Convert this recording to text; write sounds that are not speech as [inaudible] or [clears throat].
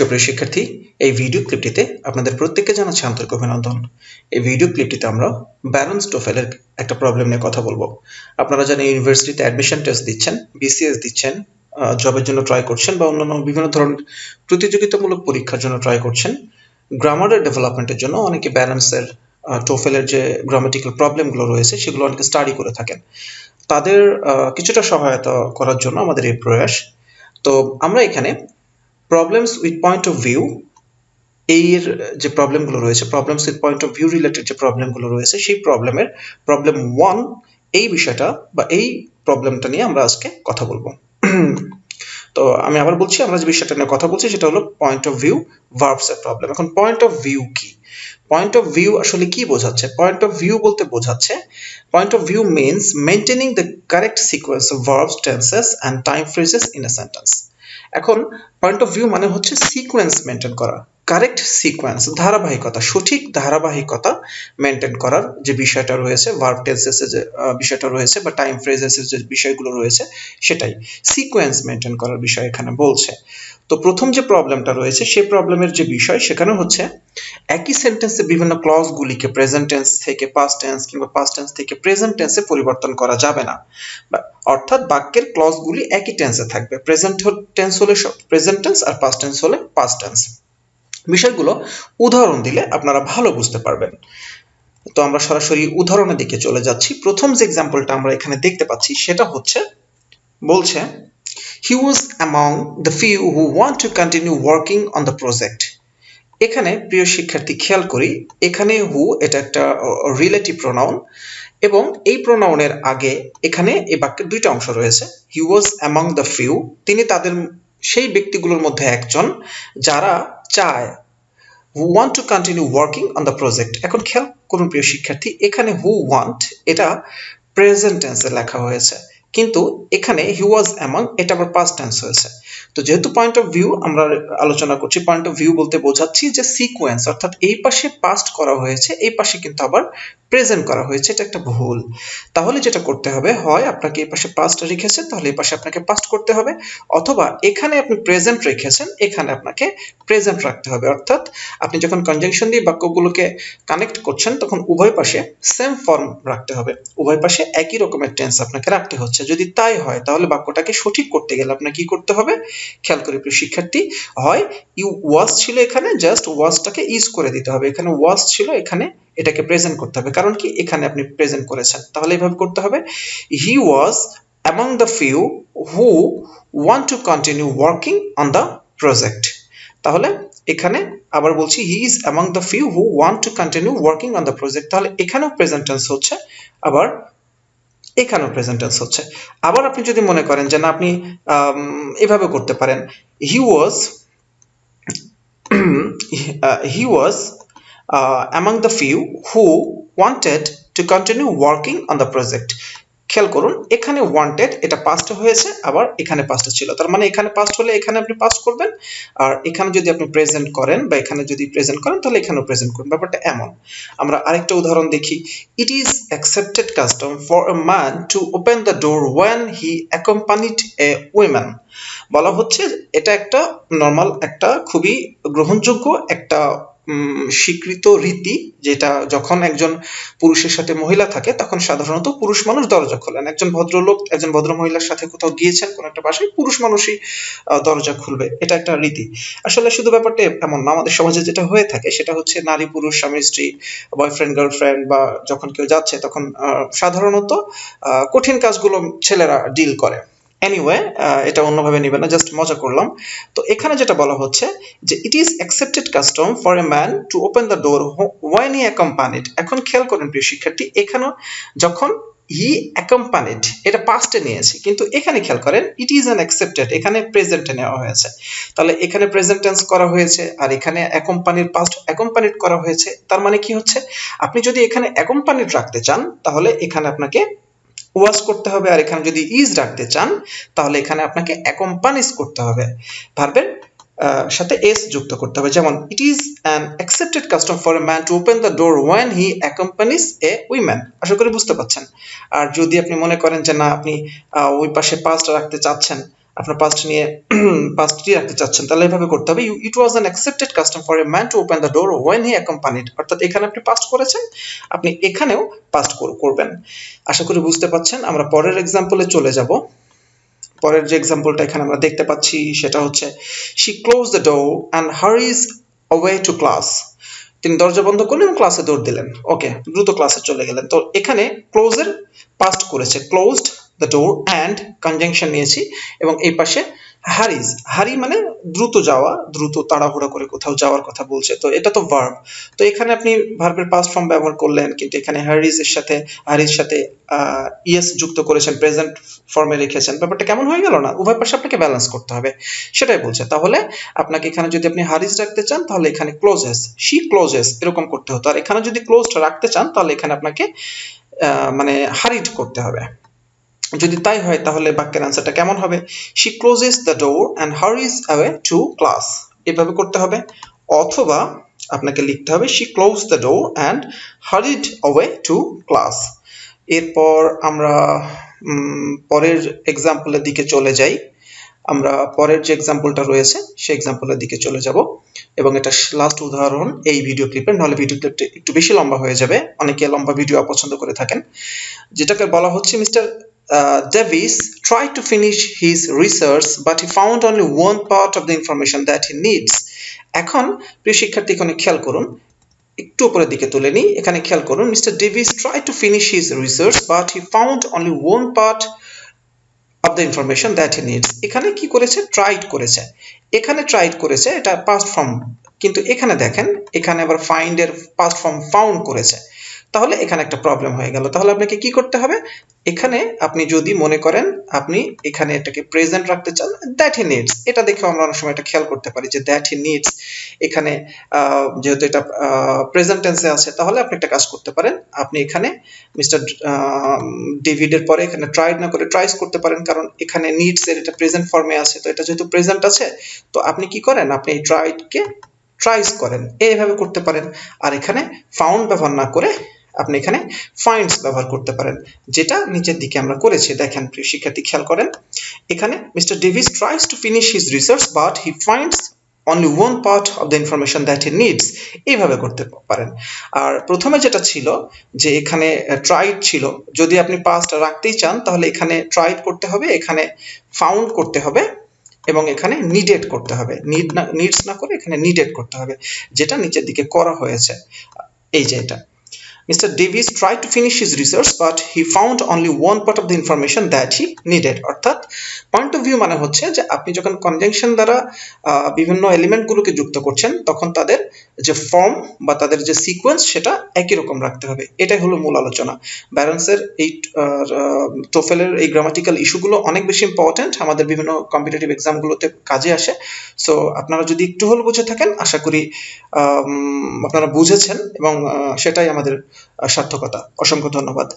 সুপ্রিয় শিক্ষার্থী, এই ভিডিও ক্লিপটিতে আপনাদের প্রত্যেককে জানাচ্ছি আন্তরিক অভিনন্দন। এই ভিডিও ক্লিপটিতে আমরা ব্যালেন্স টোফেলের একটা প্রবলেম নিয়ে কথা বলব। আপনারা জানেন ইউনিভার্সিটিতে অ্যাডমিশন টেস্ট দিচ্ছেন বিসিএস দিচ্ছেন জবের জন্য ট্রাই করছেন বা অন্যান্য বিভিন্ন ধরনের প্রতিযোগিতামূলক পরীক্ষার জন্য ট্রাই করছেন গ্রামারের ডেভেলপমেন্টের জন্য অনেকে ব্যালেন্সের টোফেলের যে গ্রামাটিক্যাল প্রবলেমগুলো রয়েছে, সেগুলো অনেকে স্টাডি করে থাকেন। তাদের কিছুটা সহায়তা করার জন্য আমাদের এই প্রয়াস। তো আমরা এখানে problems with point of view এর যে প্রবলেমগুলো রয়েছে problems with point of view related যে প্রবলেমগুলো রয়েছে, সেই প্রবলেমের প্রবলেম ওয়ান এই বিষয়টা বা এই প্রবলেমটা নিয়ে আমরা আজকে কথা বলব। তো আমি আবার বলছি, আমরা যে বিষয়টা নিয়ে কথা বলছি, সেটা হলো পয়েন্ট অফ ভিউ ভার্বস এর প্রবলেম এখন পয়েন্ট অফ ভিউ কি? পয়েন্ট অফ ভিউ আসলে কি বোঝাচ্ছে? পয়েন্ট অফ ভিউ বলতে বোঝাচ্ছে point of view means maintaining the correct sequence of verbs tenses and time phrases in a sentence এখন point of view মানে হচ্ছে সিকোয়েন্স মেনটেন করা। কারেক্ট সিকোয়েন্স ধারাবাহিকতা, সঠিক ধারাবাহিকতা মেনটেন করার যে বিষয়টা রয়েছে ভার্ব টেন্সেসের যে বিষয়টা রয়েছে বা টাইম ফ্রেজেসের যে বিষয়গুলো রয়েছে, সেটাই সিকোয়েন্স মেনটেন করার বিষয় এখানে বলছে। তো প্রথম যে প্রবলেমটা রয়েছে, সেই প্রবলেমের যে বিষয়, সেখানে হচ্ছে একই সেন্টেন্সে বিভিন্ন ক্লজগুলিকে প্রেজেন্ট টেন্স থেকে পাস্ট টেন্স কিংবা পাস্ট টেন্স থেকে প্রেজেন্ট টেন্সে পরিবর্তন করা যাবে না। অর্থাৎ বাক্যের ক্লজগুলি একই টেন্সে থাকবে। প্রেজেন্ট টেন্স হলে প্রেজেন্ট টেন্স আর পাস্ট টেন্স হলে পাস্ট টেন্স বিষয়গুলো উদাহরণ দিলে আপনারা ভালো বুঝতে পারবেন। তো আমরা সরাসরি উদাহরণের দিকে চলে যাচ্ছি। প্রথম যে এক্সাম্পলটা আমরা এখানে দেখতে পাচ্ছি, সেটা হচ্ছে, বলছে he was among the few who want to continue working on the project এখানে প্রিয় শিক্ষার্থী, খেয়াল করি, এখানে হু এটা একটা রিলেটিভ প্রোনাউন এবং এই প্রোনাউনের আগে এখানে এই বাক্যের দুইটা অংশ রয়েছে। He was among the few তিনি তাদের, সেই ব্যক্তিগুলোর মধ্যে একজন যারা চায় who want to continue working on the project এখন খেয়াল করুন প্রিয় শিক্ষার্থী, এখানে হু ওয়ান্ট এটা প্রেজেন্ট টেন্সে লেখা হয়েছে। কিন্তু এখানে হি ওয়াজ অ্যামং এটা আবার পাস্ট টেন্স হয়েছে। তো যেহেতু পয়েন্ট অফ ভিউ আমরা আলোচনা করছি পয়েন্ট অফ ভিউ বলতে বোঝাচ্ছি যে সিকোয়েন্স অর্থাৎ এই পাশে পাস্ট করা হয়েছে, এই পাশে কিন্তু আবার প্রেজেন্ট করা হয়েছে, এটা একটা ভুল। তাহলে যেটা করতে হবে, হয় আপনাকে এই পাশে পাস্ট রেখেছেন, তাহলে এই পাশে আপনাকে পাস্ট করতে হবে, অথবা এখানে আপনি প্রেজেন্ট রেখেছেন, এখানে আপনাকে প্রেজেন্ট রাখতে হবে। অর্থাৎ আপনি যখন কনজাংশন দিয়ে বাক্যগুলোকে কানেক্ট করছেন, তখন উভয় পাশে সেম ফর্ম রাখতে হবে। উভয় পাশে একই রকমের টেন্স আপনাকে রাখতে হচ্ছে। যদি তাই হয়, তাহলে বাক্যটাকে সঠিক করতে গেলে আপনাকে কি করতে হবে? খেয়াল করে প্রিয় শিক্ষার্থী, হয় ইউ ওয়াজ ছিল এখানে জাস্ট ওয়াজটাকে ইউজ করে দিতে হবে। এখানে ওয়াজ ছিল, এখানে এটাকে প্রেজেন্ট করতে হবে। কারণ কি? এখানে আপনি প্রেজেন্ট করেছেন। তাহলে এইভাবে করতে হবে। He was among the few who want to continue working on the project তাহলে এখানে আবার বলছি he is among the few who want to continue working on the project তাহলে এখানেও প্রেজেন্ট টেন্স হচ্ছে। আবার এখানেও প্রেজেন্ট টেন্স হচ্ছে। আবার আপনি যদি মনে করেন যে না, আপনি এভাবে করতে পারেন। He was he was among the few who wanted to continue working on the project খেয়াল করুন, এখানে ওয়ান্টেড এটা পাস্ট হয়েছে, আবার এখানে পাস্ট ছিল। তার মানে এখানে পাস্ট হলে এখানে আপনি পাস্ট করবেন, আর এখানে যদি আপনি প্রেজেন্ট করেন বা এখানে যদি প্রেজেন্ট করেন, তাহলে এখানেও প্রেজেন্ট করবেন ব্যাপারটা এমন। আমরা আরেকটা উদাহরণ দেখি। It is accepted custom for a man to open the door when he accompanied a woman বলা হচ্ছে, এটা একটা নর্মাল একটা খুবই গ্রহণযোগ্য একটা স্বীকৃত রীতি, যেটা যখন একজন পুরুষের সাথে মহিলা থাকে, তখন সাধারণত পুরুষ মানুষ দরজা খোলেন। একজন ভদ্রলোক, একজন ভদ্র মহিলার সাথে কোথাও গিয়েছেন, কোন একটা বাসায়, পুরুষ মানুষই দরজা খুলবে। এটা একটা রীতি। আসলে শুধু ব্যাপারটা এমন না, আমাদের সমাজে যেটা হয়ে থাকে, সেটা হচ্ছে নারী পুরুষ, স্বামী স্ত্রী বয়ফ্রেন্ড গার্লফ্রেন্ড বা যখন কেউ যাচ্ছে, তখন সাধারণত কঠিন কাজগুলো ছেলেরা ডিল করে। এনিওয়ে এটা অন্যভাবে নিবে না জাস্ট মজা করলাম। তো এখানে যেটা বলা হচ্ছে যে it is accepted custom for a man to open the door when he accompanied এখন খেয়াল করেন প্রিয় শিক্ষার্থী এখানেও যখন হি অ্যাকম্পানিড এটা পাস্টে নিয়েছে, কিন্তু এখানে খেয়াল করেন ইট ইজ অ্যান অ্যাকসেপ্টেড এখানে প্রেজেন্টে নেওয়া হয়েছে। তাহলে এখানে প্রেজেন্ট টেন্স করা হয়েছে, আর এখানে অ্যাকম্পানির পাস্ট অ্যাকম্পানিড করা হয়েছে, তার মানে কি হচ্ছে? আপনি যদি এখানে অ্যাকম্পানিড রাখতে চান, তাহলে এখানে আপনাকে ওয়াজ করতে হবে আর এখানে যদি ইজ রাখতে চান, তাহলে এখানে আপনাকে অ্যাকম্পানিজ করতে হবে। ভাববেন সাথে এস যুক্ত করতে হবে। যেমন it is an accepted custom for a man to open the door when he accompanies a woman আশা করি বুঝতে পারছেন। আর যদি আপনি মনে করেন যে না, আপনি ওই পাশে পাস্ট রাখতে চাচ্ছেন আপনার পাস্ট নিয়ে [clears throat] পাস্টটি রাখতে চাচ্ছেন, তাহলে এভাবে করতে হবে। It was an accepted custom for a man to open the door when he accompanied অর্থাৎ এখানে আপনি পাস্ট করেছেন, আপনি এখানেও পাস্ট করবেন। আশা করি বুঝতে পাচ্ছেন আমরা পরের এক্সাম্পলে চলে যাব। পরের যে এক্সাম্পলটা এখানে আমরা দেখতে পাচ্ছি, সেটা হচ্ছে she close the door and hurries away to class তিনি দরজা বন্ধ করলেন এবং ক্লাসে দৌড় দিলেন। ওকে দ্রুত ক্লাসে চলে গেলেন। তো এখানে ক্লোজের পাস্ট করেছে। Closed the door and conjunction নিয়েছি এবং এই পাশে হারিজ, হারি মানে দ্রুত যাওয়া, দ্রুত তাড়াহুড়া করে কোথাও যাওয়ার কথা বলছে। তো এটা তো ভার্ব তো এখানে আপনি ভার্বের পাস্ট ফর্ম ব্যবহার করলেন, কিন্তু এখানে হারিজ এর সাথে, হারিজ সাথে ইয়েস যুক্ত করেছেন প্রেজেন্ট ফর্মে রেখেছেন। ব্যাপারটা কেমন হয়ে গেল না? উভয় পাশে আপনাকে ব্যালেন্স করতে হবে। সেটাই বলছে। তাহলে আপনাকে এখানে যদি আপনি হারিজ রাখতে চান, তাহলে এখানে ক্লোজেস শি ক্লোজেস এরকম করতে হতো। আর এখানে যদি ক্লোজড রাখতে চান, তাহলে এখানে আপনাকে মানে হারিড করতে হবে। যদি তাই হয়, তাহলে বাক্যের অ্যান্সারটা কেমন হবে? She closes the door and hurries away to class এভাবে করতে হবে। অথবা আপনাকে লিখতে হবে she close the door and hurried away to class এরপর আমরা পরের এক্সাম্পলের দিকে চলে যাই। আমরা পরের যে এক্সাম্পলটা রয়েছে, সেই এক্সাম্পলের দিকে চলে যাব। এবং এটা লাস্ট উদাহরণ, এই ভিডিও ক্লিপের নাহলে ভিডিও ক্লিপটা একটু বেশি লম্বা হয়ে যাবে। অনেকে লম্বা ভিডিও অপছন্দ করে থাকেন। যেটাকে বলা হচ্ছে Mister uh, Davis tried to finish his research, but he found only one part of the information that he needs. এখন প্রিয় শিক্ষার্থী এখানে খেয়াল করুন। একটু উপরের দিকে তুলে নিই। এখানে খেয়াল করুন Mister Davis try to finish his research but he found only one part of the information that he needs এখানে কি করেছে? ট্রাইড করেছে। এখানে ট্রাইড করেছে এটা পাস্ট ফর্ম কিন্তু এখানে দেখেন, এখানে আবার ফাইন্ড এর পাস্ট ফর্ম ফাউন্ড করেছে। তাহলে এখানে একটা প্রবলেম হয়ে গেল। তাহলে আপনাকে কি করতে হবে? এখানে আপনি যদি মনে করেন আপনি এখানে এটাকে প্রেজেন্ট রাখতে চান দ্যাট হি নিডস এটা দেখে আমরা অনেক সময় এটা খেয়াল করতে পারি যে দ্যাট হি নিডস এখানে যেহেতু এটা প্রেজেন্ট টেন্সে আছে, তাহলে আপনি একটা কাজ করতে পারেন। আপনি এখানে মিস্টার ডেভিডের পরে এখানে ট্রাইড না করে ট্রাইস করতে পারেন, কারণ এখানে নিডস এর এটা প্রেজেন্ট ফর্মে আছে। তো এটা যেহেতু প্রেজেন্ট আছে, তো আপনি কি করেন? আপনি এই ট্রাইডকে ট্রাইস করেন। এইভাবে করতে পারেন। আর এখানে ফাউন্ড ব্যবহার না করে আপনি এখানে ফাইন্ডস ব্যবহার করতে পারেন। যেটা নিচের দিকে আমরা করেছি। দেখেন, প্রিয় শিক্ষার্থী, খেয়াল করেন। এখানে Mister Davis tries to finish his research but he finds only one part of the information that he needs এইভাবে করতে পারেন। আর প্রথমে যেটা ছিল, যে এখানে ট্রাইড ছিল। যদি আপনি পাস্ট রাখতেই চান, তাহলে এখানে ট্রাইড করতে হবে, এখানে ফাউন্ড করতে হবে। এবং এখানে নিডেড করতে হবে নিড না নিডস না করে এখানে নিডেড করতে হবে যেটা নিচের দিকে করা হয়েছে এই যে এটা Mr. Davis tried to finish his research, but he found only one part of the information that he needed. অর্থাৎ পয়েন্ট অফ ভিউ মানে হচ্ছে যে আপনি যখন কনজাংশন দ্বারা বিভিন্ন এলিমেন্টগুলোকে যুক্ত করছেন তখন তাদের যে ফর্ম বা তাদের যে সিকোয়েন্স সেটা একই রকম রাখতে হবে। এটাই হলো মূল আলোচনা। ব্যালেন্সের এই টোফেলের এই গ্রামাটিক্যাল ইস্যুগুলো অনেক বেশি ইম্পর্টেন্ট আমাদের বিভিন্ন কম্পিটিটিভ এক্সামগুলোতে কাজে আসে। সো আপনারা যদি একটু হলেও বুঝে থাকেন, আশা করি আপনারা বুঝেছেন এবং সেটাই আমাদের সার্থকতা। অসংখ্য ধন্যবাদ।